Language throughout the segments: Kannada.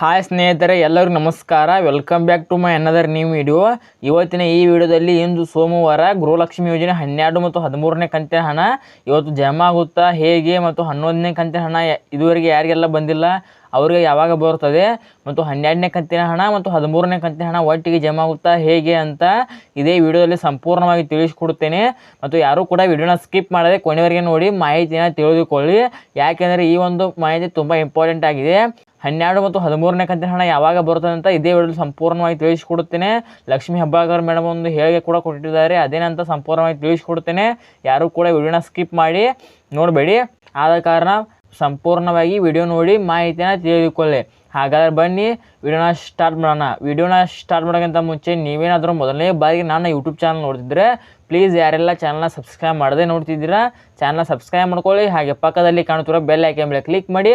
ಹಾಯ್ ಸ್ನೇಹಿತರೆ, ಎಲ್ಲರಿಗೂ ನಮಸ್ಕಾರ. Welcome back to my another new video ಇವತ್ತಿನ ಈ ವಿಡಿಯೋದಲ್ಲಿ ಇಂದು ಸೋಮವಾರ ಗೃಹಲಕ್ಷ್ಮಿ ಯೋಜನೆ ಹನ್ನೆರಡು ಮತ್ತು ಹದಿಮೂರನೇ ಕಂತಿನ ಹಣ. ಇವತ್ತು ಜಮಾ ಆಗುತ್ತಾ, ಹೇಗೆ ಮತ್ತು ಹನ್ನೊಂದನೇ ಕಂತಿನ ಹಣ ಇದುವರೆಗೆ ಯಾರಿಗೆಲ್ಲ ಬಂದಿಲ್ಲ, ಅವರಿಗೆ ಯಾವಾಗ ಬರುತ್ತದೆ ಮತ್ತು ಹನ್ನೆರಡನೇ ಕಂತಿನ ಹಣ ಮತ್ತು ಹದಿಮೂರನೇ ಕಂತಿನ ಹಣ ಒಟ್ಟಿಗೆ ಜಮಾ ಆಗುತ್ತಾ, ಹೇಗೆ ಅಂತ ಇದೇ ವಿಡಿಯೋದಲ್ಲಿ ಸಂಪೂರ್ಣವಾಗಿ ತಿಳಿಸ್ಕೊಡ್ತೇನೆ ಮತ್ತು ಯಾರೂ ಕೂಡ ವಿಡಿಯೋನ ಸ್ಕಿಪ್ ಮಾಡದೆ ಕೊನೆವರೆಗೆ ನೋಡಿ ಮಾಹಿತಿಯನ್ನು ತಿಳಿದುಕೊಳ್ಳಿ. ಯಾಕೆಂದರೆ ಈ ಒಂದು ಮಾಹಿತಿ ತುಂಬ ಇಂಪಾರ್ಟೆಂಟ್ ಆಗಿದೆ. ಹನ್ನೆರಡು ಮತ್ತು ಹದಿಮೂರನೇ ಕಂತಿನ ಹಣ ಯಾವಾಗ ಬರುತ್ತದೆ ಅಂತ ಇದೇ ವಿಡಿಯೋದಲ್ಲಿ ಸಂಪೂರ್ಣವಾಗಿ ತಿಳಿಸಿಕೊಡುತ್ತೇನೆ. ಲಕ್ಷ್ಮೀ ಹಬ್ಬಾಗರ್ ಮೇಡಮ್ ಒಂದು ಹೇಳಿಕೆ ಕೂಡ ಕೊಟ್ಟಿದ್ದಾರೆ ಅದೇನಂತ ಸಂಪೂರ್ಣವಾಗಿ ತಿಳಿಸ್ಕೊಡುತ್ತೇನೆ. ಯಾರೂ ಕೂಡ ವಿಡಿಯೋನ ಸ್ಕಿಪ್ ಮಾಡಿ ನೋಡಬೇಡಿ. ಆದ ಕಾರಣ ಸಂಪೂರ್ಣವಾಗಿ ವಿಡಿಯೋ ನೋಡಿ ಮಾಹಿತಿನ ತಿಳಿದುಕೊಳ್ಳಿ. ಹಾಗಾದ್ರೆ ಬನ್ನಿ, ವಿಡಿಯೋನ ಸ್ಟಾರ್ಟ್ ಮಾಡೋಣ. ವಿಡಿಯೋನ ಸ್ಟಾರ್ಟ್ ಮಾಡೋಕ್ಕಿಂತ ಮುಂಚೆ ನೀವೇನಾದರೂ ಮೊದಲನೇ ಬಾರಿಗೆ ನನ್ನ ಯೂಟ್ಯೂಬ್ ಚಾನಲ್ ನೋಡ್ತಿದ್ರೆ, ಪ್ಲೀಸ್ ಯಾರೆಲ್ಲ ಚಾನಲ್ನ ಸಬ್ಸ್ಕ್ರೈಬ್ ಮಾಡದೆ ನೋಡ್ತಿದ್ದೀರಾ, ಚಾನಲ್ನ ಸಬ್ಸ್ಕ್ರೈಬ್ ಮಾಡ್ಕೊಳ್ಳಿ. ಹಾಗೆ ಪಕ್ಕದಲ್ಲಿ ಕಾಣುತ್ತಿರೋ ಬೆಲ್ ಐಕನ್ ಮೇಲೆ ಕ್ಲಿಕ್ ಮಾಡಿ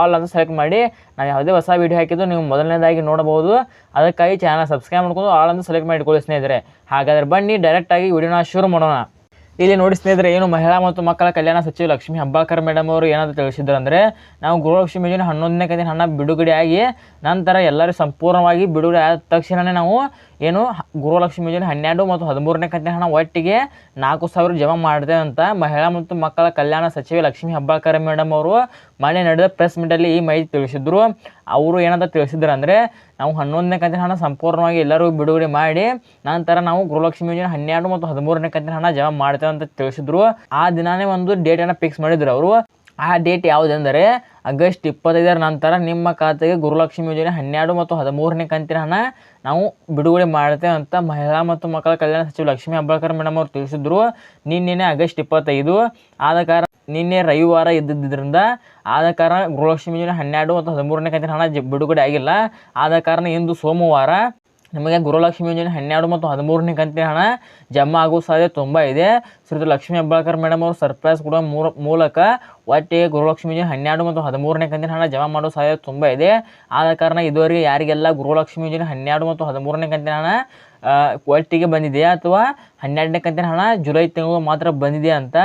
ಆಲ್ ಅಂತ ಸೆಲೆಕ್ಟ್ ಮಾಡಿ ನಾನು ಯಾವುದೇ ಹೊಸ ವೀಡಿಯೋ ಹಾಕಿದ್ದು ನೀವು ಮೊದಲನೇದಾಗಿ ನೋಡಬಹುದು. ಅದಕ್ಕಾಗಿ ಚಾನಲ್ ಸಬ್ಸ್ಕ್ರೈಬ್ ಮಾಡ್ಕೊಂಡು ಆಲ್ ಅಂತ ಸೆಲೆಕ್ಟ್ ಮಾಡಿಕೊಳ್ಳಿ ಸ್ನೇಹಿತರೆ. ಹಾಗಾದ್ರೆ ಬನ್ನಿ ಡೈರೆಕ್ಟಾಗಿ ವಿಡಿಯೋನ ಶುರು ಮಾಡೋಣ. ಇಲ್ಲಿ ನೋಡಿ ಸ್ನೇಹಿತರೆ, ಏನು ಮಹಿಳಾ ಮತ್ತು ಮಕ್ಕಳ ಕಲ್ಯಾಣ ಸಚಿವ ಲಕ್ಷ್ಮೀ ಹಬ್ಬಾಳ್ಕರ್ ಮೇಡಮ್ ಅವರು ಏನಾದರೂ ತಿಳಿಸಿದ್ರು ಅಂದರೆ, ನಾವು ಗೃಹಲಕ್ಷ್ಮಿ ಯೋಜನೆ ಹನ್ನೊಂದನೇ ಕಂತಿನ ಹಣ ಬಿಡುಗಡೆಯಾಗಿ ನಂತರ ಎಲ್ಲರೂ ಸಂಪೂರ್ಣವಾಗಿ ಬಿಡುಗಡೆ ಆದ ತಕ್ಷಣವೇ ನಾವು ಏನು ಗೃಹಲಕ್ಷ್ಮಿ ಯೋಜನೆ ಹನ್ನೆರಡು ಮತ್ತು ಹದಿಮೂರನೇ ಕಂತಿನ ಹಣ ಒಟ್ಟಿಗೆ ನಾಲ್ಕು ಸಾವಿರ ಜಮಾ ಮಾಡಿದೆ ಅಂತ ಮಹಿಳಾ ಮತ್ತು ಮಕ್ಕಳ ಕಲ್ಯಾಣ ಸಚಿವೆ ಲಕ್ಷ್ಮೀ ಹಬ್ಬಾಳ್ಕರ್ ಮೇಡಮ್ ಅವರು ಮನೆ ನಡೆದ ಪ್ರೆಸ್ ಮೀಟಲ್ಲಿ ಈ ಮಾಹಿತಿ ತಿಳಿಸಿದ್ರು. ಅವರು ಏನಂತ ತಿಳಿಸಿದ್ರು ಅಂದರೆ ನಾವು ಹನ್ನೊಂದನೇ ಕಂತಿನ ಹಣ ಸಂಪೂರ್ಣವಾಗಿ ಎಲ್ಲರೂ ಬಿಡುಗಡೆ ಮಾಡಿ, ನಂತರ ನಾವು ಗೃಹಲಕ್ಷ್ಮಿ ಯೋಜನೆ ಹನ್ನೆರಡು ಮತ್ತು ಹದಿಮೂರನೇ ಕಂತಿನ ಹಣ ಜಮಾ ಮಾಡ್ತೇವೆ ಅಂತ ತಿಳಿಸಿದ್ರು. ಆ ದಿನಾನೇ ಒಂದು ಡೇಟನ್ನು ಫಿಕ್ಸ್ ಮಾಡಿದ್ರು ಅವರು. ಆ ಡೇಟ್ ಯಾವುದೆಂದರೆ ಆಗಸ್ಟ್ ಇಪ್ಪತ್ತೈದರ ನಂತರ ನಿಮ್ಮ ಖಾತೆಗೆ ಗುರುಲಕ್ಷ್ಮಿ ಯೋಜನೆ ಹನ್ನೆರಡು ಮತ್ತು ಹದಿಮೂರನೇ ಕಂತಿನ ಹಣ ನಾವು ಬಿಡುಗಡೆ ಮಾಡ್ತೇವೆ ಅಂತ ಮಹಿಳಾ ಮತ್ತು ಮಕ್ಕಳ ಕಲ್ಯಾಣ ಸಚಿವ ಲಕ್ಷ್ಮೀ ಹೆಬ್ಬಾಳ್ಕರ್ ಮೇಡಮ್ ಅವರು ತಿಳಿಸಿದ್ರು. ನಿನ್ನೆನೆ ಆಗಸ್ಟ್ ಇಪ್ಪತ್ತೈದು. ಆದ ಕಾರಣ ನಿನ್ನೆ ರವಿವಾರ ಇದ್ದಿದ್ದರಿಂದ ಆದ ಕಾರಣ ಗೃಹಲಕ್ಷ್ಮಿ ಯೋಜನೆ ಹನ್ನೆರಡು ಮತ್ತು ಹದಿಮೂರನೇ ಕಂತಿನ ಹಣ ಬಿಡುಗಡೆ ಆಗಿಲ್ಲ. ಆದ ಕಾರಣ ಇಂದು ಸೋಮವಾರ ನಿಮಗೆ ಗುರುಲಕ್ಷ್ಮಿ ಯೋಜನೆ ಹನ್ನೆರಡು ಮತ್ತು ಹದಿಮೂರನೇ ಕಂತಿನ ಹಣ ಜಮಾ ಆಗೋ ಸಾಧ್ಯತೆ ತುಂಬ ಇದೆ. ಶ್ರೀ ಲಕ್ಷ್ಮೀ ಹೆಬ್ಬಾಳ್ಕರ್ ಮೇಡಮ್ ಅವರು ಸರ್ಪ್ರೈಸ್ ಕೊಡುವ ಮೂಲ ಮೂಲಕ ಒಟ್ಟಿಗೆ ಗುರುಲಕ್ಷ್ಮಿ ಯೋಜನೆ ಹನ್ನೆರಡು ಮತ್ತು ಹದಿಮೂರನೇ ಕಂತಿನ ಹಣ ಜಮಾ ಮಾಡುವ ಸಾಧ್ಯತೆ ತುಂಬ ಇದೆ. ಆದ ಕಾರಣ ಇದುವರೆಗೆ ಯಾರಿಗೆಲ್ಲ ಗುರುಲಕ್ಷ್ಮಿ ಯೋಜನೆ ಹನ್ನೆರಡು ಮತ್ತು ಹದಿಮೂರನೇ ಕಂತಿನ ಹಣ ಒಟ್ಟಿಗೆ ಬಂದಿದೆ ಅಥವಾ ಹನ್ನೆರಡನೇ ಕಂತಿನ ಹಣ ಜುಲೈ ತಿಂಗಳು ಮಾತ್ರ ಬಂದಿದೆ ಅಂತ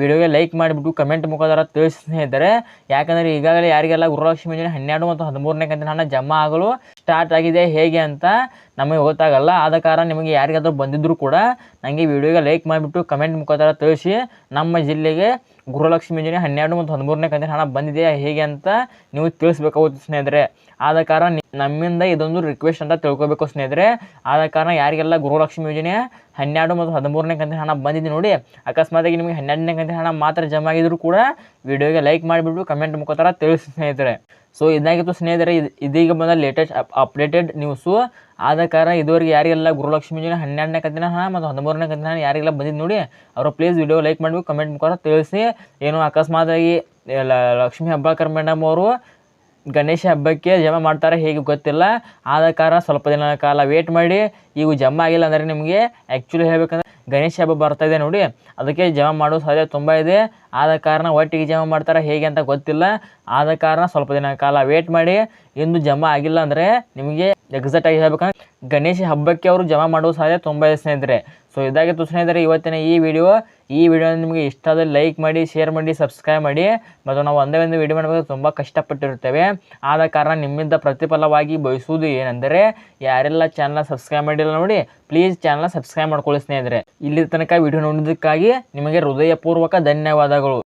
ವಿಡಿಯೋಗೆ ಲೈಕ್ ಮಾಡಿಬಿಟ್ಟು ಕಮೆಂಟ್ ಮುಖಾಂತರ ತಿಳಿಸಿ ಸ್ನೇಹಿತರೆ. ಯಾಕಂದರೆ ಈಗಾಗಲೇ ಯಾರಿಗೆಲ್ಲ ಗುರುಲಕ್ಷ್ಮಿ ಯೋಜನೆ ಹನ್ನೆರಡು ಮತ್ತು ಹದಿಮೂರನೇ ಕಂತಿನ ಹಣ ಜಮಾ ಆಗಲು ಸ್ಟಾರ್ಟ್ ಆಗಿದೆ ಹೇಗೆ ಅಂತ ನಮಗೆ ಗೊತ್ತಾಗಲ್ಲ. ಆದ ಕಾರಣ ನಿಮಗೆ ಯಾರಿಗಾದರೂ ಬಂದಿದ್ದರೂ ಕೂಡ ನನಗೆ ವಿಡಿಯೋಗೆ ಲೈಕ್ ಮಾಡಿಬಿಟ್ಟು ಕಮೆಂಟ್ ಮುಖಾಂತರ ತಿಳಿಸಿ. ನಮ್ಮ ಜಿಲ್ಲೆಗೆ ಗೃಹಲಕ್ಷ್ಮಿ ಯೋಜನೆ ಹನ್ನೆರಡು ಮತ್ತು ಹದಿಮೂರನೇ ಕಂತಿನ ಹಣ ಬಂದಿದೆಯಾ, ಹೇಗೆ ಅಂತ ನೀವು ತಿಳಿಸ್ಬೇಕಾಗುತ್ತೆ ಸ್ನೇಹಿತರೆ. ಆದ ಕಾರಣ ನಮ್ಮಿಂದ ಇದೊಂದು ರಿಕ್ವೆಸ್ಟ್ ಅಂತ ತಿಳ್ಕೊಬೇಕು ಸ್ನೇಹಿತರೆ. ಆದ ಕಾರಣ ಯಾರಿಗೆಲ್ಲ ಗೃಹಲಕ್ಷ್ಮಿ ಯೋಜನೆ ಹನ್ನೆರಡು ಮತ್ತು ಹದಿಮೂರನೇ ಕಂತಿನ ಹಣ ಬಂದಿದೆ ನೋಡಿ, ಅಕಸ್ಮಾತಾಗಿ ನಿಮಗೆ ಹನ್ನೆರಡನೇ ಕಂತಿನ ಹಣ ಮಾತ್ರ ಜಮಾ ಆಗಿದ್ರು ಕೂಡ ವಿಡಿಯೋಗೆ ಲೈಕ್ ಮಾಡಿಬಿಟ್ಟು ಕಮೆಂಟ್ ಮುಖಾಂತರ ತಿಳಿಸಿ ಸ್ನೇಹಿತರೆ. ಸೊ ಇದಾಗಿತ್ತು ಸ್ನೇಹಿತರೆ. ಇದು ಇದೀಗ ಬಂದ ಲೇಟೆಸ್ಟ್ ಅಪ್ಡೇಟೆಡ್ ನ್ಯೂಸು ಆದ ಕಾರಣ ಇದುವರೆಗೆ ಯಾರಿಗೆಲ್ಲ ಗುರುಲಕ್ಷ್ಮೀ ಜನ ಹನ್ನೆರಡನೇ ಕಂತಿನ, ಹಾಂ, ಮತ್ತು ಹದಿಮೂರನೇ ಕಂತಿನ ಯಾರಿಗೆಲ್ಲ ಬಂದಿದ್ದು ನೋಡಿ, ಅವರು ಪ್ಲೀಸ್ ವಿಡಿಯೋ ಲೈಕ್ ಮಾಡಬೇಕು ಕಮೆಂಟ್ ಮುಖಾಂತರ ತಿಳಿಸಿ. ಏನು ಅಕಸ್ಮಾತಾಗಿ ಲಕ್ಷ್ಮೀ ಹಬ್ಬ ಮೇಡಮ್ ಅವರು ಗಣೇಶ ಹಬ್ಬಕ್ಕೆ ಜಮಾ ಮಾಡ್ತಾರೆ ಹೇಗೆ ಗೊತ್ತಿಲ್ಲ. ಆದ ಕಾರಣ ಸ್ವಲ್ಪ ದಿನ ಕಾಲ ವೇಟ್ ಮಾಡಿ. ಈಗ ಜಮಾ ಆಗಿಲ್ಲ ಅಂದರೆ ನಿಮಗೆ ಆ್ಯಕ್ಚುಲಿ ಹೇಳ್ಬೇಕಂದ್ರೆ ಗಣೇಶ ಹಬ್ಬ ಬರ್ತಾ ಇದೆ ನೋಡಿ. ಅದಕ್ಕೆ ಜಮಾ ಮಾಡೋ ಸಾಧ್ಯತೆ ತುಂಬ ಇದೆ. ಆದ ಕಾರಣ ಒಟ್ಟಿಗೆ ಜಮಾ ಮಾಡ್ತಾರೆ ಹೇಗೆ ಅಂತ ಗೊತ್ತಿಲ್ಲ. ಆದ ಕಾರಣ ಸ್ವಲ್ಪ ದಿನ ಕಾಲ ವೇಟ್ ಮಾಡಿ. ಇಂದು ಜಮಾ ಆಗಿಲ್ಲ ಅಂದರೆ ನಿಮಗೆ ಎಕ್ಸಾಕ್ಟ್ ಆಗಿ ಹೇಳ್ಬೇಕಂದ್ರೆ ಗಣೇಶ ಹಬ್ಬಕ್ಕೆ ಅವರು ಜಮಾ ಮಾಡೋ ಸಾಧ್ಯ ತುಂಬ ಸ್ನೇಹಿತರೆ. ಸೊ ಇದಾಗಿತ್ತು ಸ್ನೇಹಿತರೆ, ಇವತ್ತಿನ ಈ ವಿಡಿಯೋ ಈ ವಿಡಿಯೋ ನಿಮಗೆ ಇಷ್ಟ ಆದರೆ ಲೈಕ್ ಮಾಡಿ ಶೇರ್ ಮಾಡಿ ಸಬ್ಸ್ಕ್ರೈಬ್ ಮಾಡಿ, ಮತ್ತು ನಾವು ಒಂದೇ ಒಂದು ವಿಡಿಯೋ ಮಾಡಬೇಕು ತುಂಬ ಕಷ್ಟಪಟ್ಟಿರ್ತೇವೆ ಆದ ಕಾರಣ ನಿಮ್ಮಿಂದ ಪ್ರತಿಫಲವಾಗಿ ಬಯಸುವುದು ಏನೆಂದರೆ, ಯಾರೆಲ್ಲ ಚಾನಲ್ ಸಬ್ಸ್ಕ್ರೈಬ್ ಮಾಡಿಲ್ಲ ನೋಡಿ ಪ್ಲೀಸ್ ಚಾನಲ್ ಸಬ್ಸ್ಕ್ರೈಬ್ ಮಾಡ್ಕೊಳ್ಳಿ ಸ್ನೇಹಿತರೆ. ಇಲ್ಲಿ ತನಕ ವಿಡಿಯೋ ನೋಡಿದ್ದಕ್ಕಾಗಿ ನಿಮಗೆ ಹೃದಯಪೂರ್ವಕ ಧನ್ಯವಾದಗಳು.